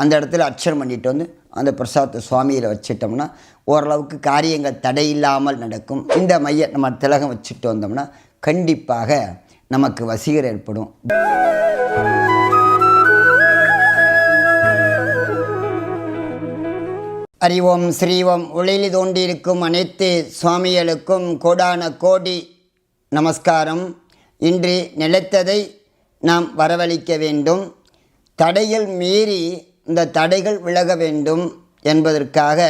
அந்த இடத்துல அர்ச்சனை பண்ணிட்டு வந்து அந்த பிரசாதத்தை சுவாமியில் வச்சிட்டோம்னா ஓரளவுக்கு காரியங்கள் தடையில்லாமல் நடக்கும். இந்த மைய நம்ம திலகம் வச்சுட்டு வந்தோம்னா கண்டிப்பாக நமக்கு வசீகரம் ஏற்படும். அறிவோம் ஸ்ரீவோம் ஒளியில் தோண்டியிருக்கும் அனைத்து சுவாமிகளுக்கும் கோடான கோடி நமஸ்காரம். இன்று நிலைத்ததை நாம் வரவழைக்க வேண்டும். தடைகள் மீறி இந்த தடைகள் விலக வேண்டும் என்பதற்காக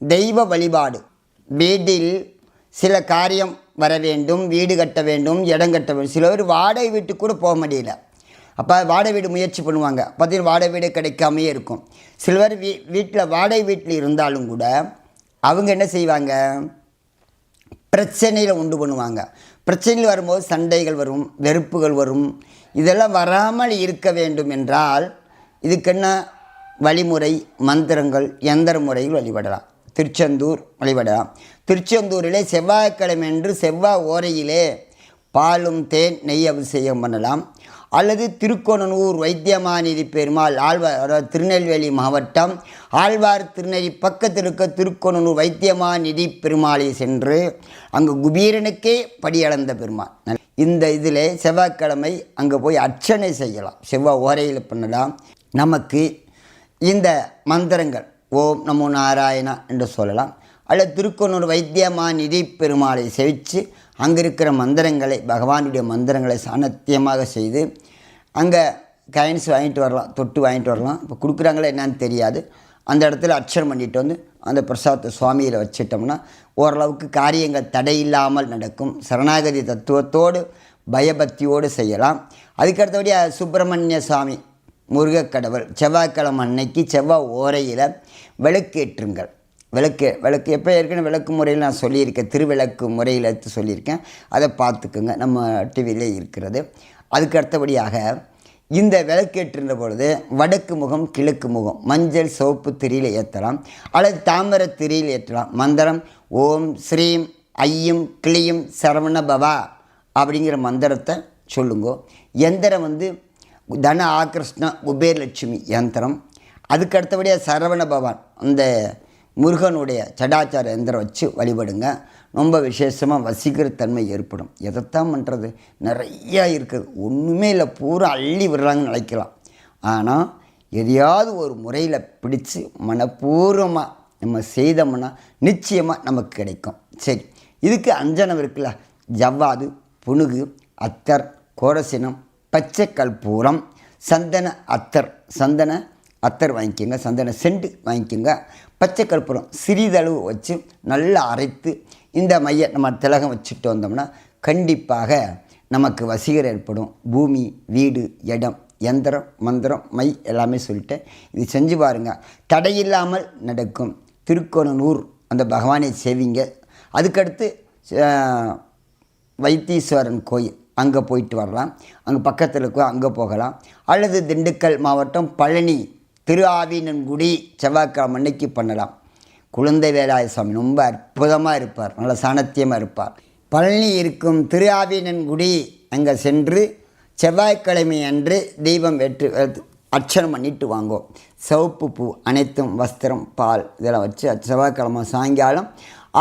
தெய்வ வழிபாடு. வீட்டில் சில காரியம் வர வேண்டும் வீடு கட்ட வேண்டும் இடம் கட்ட வேண்டும். சில பேர் வாடகை வீட்டுக்கு கூட போக முடியல. அப்போ வாடகை வீடு முயற்சி பண்ணுவாங்க. பார்த்தீங்கன்னா வாடகை வீடு கிடைக்காமையே இருக்கும். சில பேர் வீ வீட்டில் வாடகை வீட்டில் இருந்தாலும் கூட அவங்க என்ன செய்வாங்க? பிரச்சனையில் உண்டு பண்ணுவாங்க. பிரச்சனையில் வரும்போது சண்டைகள் வரும் வெறுப்புகள் வரும். இதெல்லாம் வராமல் இருக்க வேண்டும் என்றால் இதுக்கென்ன வழிமுறை மந்திரங்கள் எந்திர முறையில் வழிபடலாம். திருச்செந்தூர் வழிபடலாம். திருச்செந்தூரிலே செவ்வாய்க்கிழமை என்று செவ்வாய் ஓரையிலே பாலும் தேன் நெய் அபிஷேகம் பண்ணலாம். அல்லது திருக்கோணனூர் வைத்தியமாநிதி பெருமாள் ஆழ்வார் அதாவது திருநெல்வேலி மாவட்டம் ஆழ்வார் திருநெல்வேலி பக்கத்தில் இருக்க திருக்கோணனூர் வைத்தியமாநிதி பெருமாளை சென்று அங்கு குபீரனுக்கே படியளந்த பெருமாள். இந்த இதில் செவ்வாய்க்கிழமை அங்கே போய் அர்ச்சனை செய்யலாம். செவ்வாய் ஓரையில் பண்ணலாம். நமக்கு இந்த மந்திரங்கள் ஓம் நமோ நாராயணா என்று சொல்லலாம். அல்லது திருக்கொன்னூர் வைத்தியமா நிதி பெருமாளை செவிச்சு அங்கே இருக்கிற மந்திரங்களை பகவானுடைய மந்திரங்களை சாணத்தியமாக செய்து அங்கே கைன்ஸ் வாங்கிட்டு வரலாம் தொட்டு வாங்கிட்டு வரலாம். இப்போ கொடுக்குறாங்களா என்னன்னு தெரியாது. அந்த இடத்துல அர்ச்சனை பண்ணிட்டு வந்து அந்த பிரசாதத்தை சுவாமியில் வச்சிட்டோம்னா ஓரளவுக்கு காரியங்கள் தடையில்லாமல் நடக்கும். சரணாகதி தத்துவத்தோடு பயபக்தியோடு செய்யலாம். அதுக்கடுத்தபடி சுப்பிரமணிய சுவாமி முருகக்கடவுள் செவ்வாய்க்கிழமை அன்னைக்கு செவ்வாய் ஓரையில் விளக்கேற்றுங்கள். விளக்கு விளக்கு எப்போ ஏற்கனவே விளக்கு முறையில் நான் சொல்லியிருக்கேன் திருவிளக்கு முறையில் எடுத்து சொல்லியிருக்கேன். அதை பார்த்துக்குங்க நம்ம டிவியிலே இருக்கிறது. அதுக்கு அடுத்தபடியாக இந்த விளக்கேற்றுன்ற பொழுது வடக்கு முகம் கிழக்கு முகம் மஞ்சள் சிவப்பு திரியில் ஏற்றலாம். அல்லது தாமரை திரியில் ஏற்றலாம். மந்திரம் ஓம் ஸ்ரீம் ஐயும் கிளியும் சரவண பவா அப்படிங்கிற மந்திரத்தை சொல்லுங்கோ. எந்திரம் வந்து தன ஆகிருஷ்ண குபேரலட்சுமி யந்திரம். அதுக்கு அடுத்தபடியாக சரவண பவான் அந்த முருகனுடைய சடாச்சார யந்திரம் வச்சு வழிபடுங்க. ரொம்ப விசேஷமாக வசீகரத்தன்மை ஏற்படும். எதைத்தான் பண்ணுறது நிறையா இருக்குது. ஒன்றுமே இல்லை. பூரா அள்ளி விடுறாங்கன்னு நினைக்கலாம். ஆனால் எதையாவது ஒரு முறையில் பிடிச்சு மனப்பூர்வமாக நம்ம செய்தோம்னா நிச்சயமாக நமக்கு கிடைக்கும். சரி இதுக்கு அஞ்சனம் இருக்குல்ல? ஜவ்வாது புனுகு அத்தர் கோரசினம் பச்சை கற்பூரம் சந்தன அத்தர் சந்தன அத்தர் வாங்கிக்கோங்க சந்தன செண்டு வாங்கிக்கோங்க. பச்சை கற்பூரம் சிறிதளவு வச்சு நல்லா அரைத்து இந்த மைய நம்ம திலகம் வச்சுட்டு வந்தோம்னா கண்டிப்பாக நமக்கு வசீகரம் ஏற்படும். பூமி வீடு இடம் எந்திரம் மந்திரம் மை எல்லாமே சொல்லிட்டேன் இது செஞ்சு பாருங்கள் தடையில்லாமல் நடக்கும். திருக்கோணநூர் அந்த பகவானை சேவிங்க. அதுக்கடுத்து வைத்தீஸ்வரன் கோயில். அங்கே போயிட்டு வரலாம். அங்கே பக்கத்தில் இருக்க அங்கே போகலாம். அல்லது திண்டுக்கல் மாவட்டம் பழனி திரு ஆவினன்குடி செவ்வாய்க்கிழமை அன்னைக்கு பண்ணலாம். குழந்தை வேலாய சுவாமி ரொம்ப அற்புதமாக இருப்பார். நல்ல சாணத்தியமாக இருப்பார். பழனி இருக்கும் திரு ஆவினன்குடி அங்கே சென்று செவ்வாய்க்கிழமை அன்று தீபம் வெற்று அர்ச்சனை பண்ணிட்டு வாங்குவோம் சிவப்பு பூ அனைத்தும் வஸ்திரம் பால் இதெல்லாம் வச்சு செவ்வாய்க்கிழமை சாயங்காலம்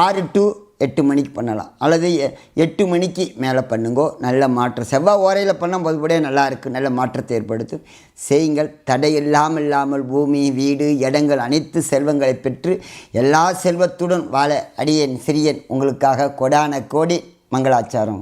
ஆறு டு எட்டு மணிக்கு பண்ணலாம். அல்லது எ- எட்டு மணிக்கு மேலே பண்ணுங்கோ. நல்ல மாற்றம் செவ்வாய் ஓரையில் பண்ணால் பொதுபடியே நல்லா இருக்குது நல்ல மாற்றத்தை ஏற்படுத்தும் செய்யுங்கள். தடை இல்லாமல் இல்லாமல் பூமி வீடு இடங்கள் அனைத்து செல்வங்களை பெற்று எல்லா செல்வத்துடன் வாழ அடியேன் சிறியன். உங்களுக்காக கொடான கோடி மங்களாச்சாரம்.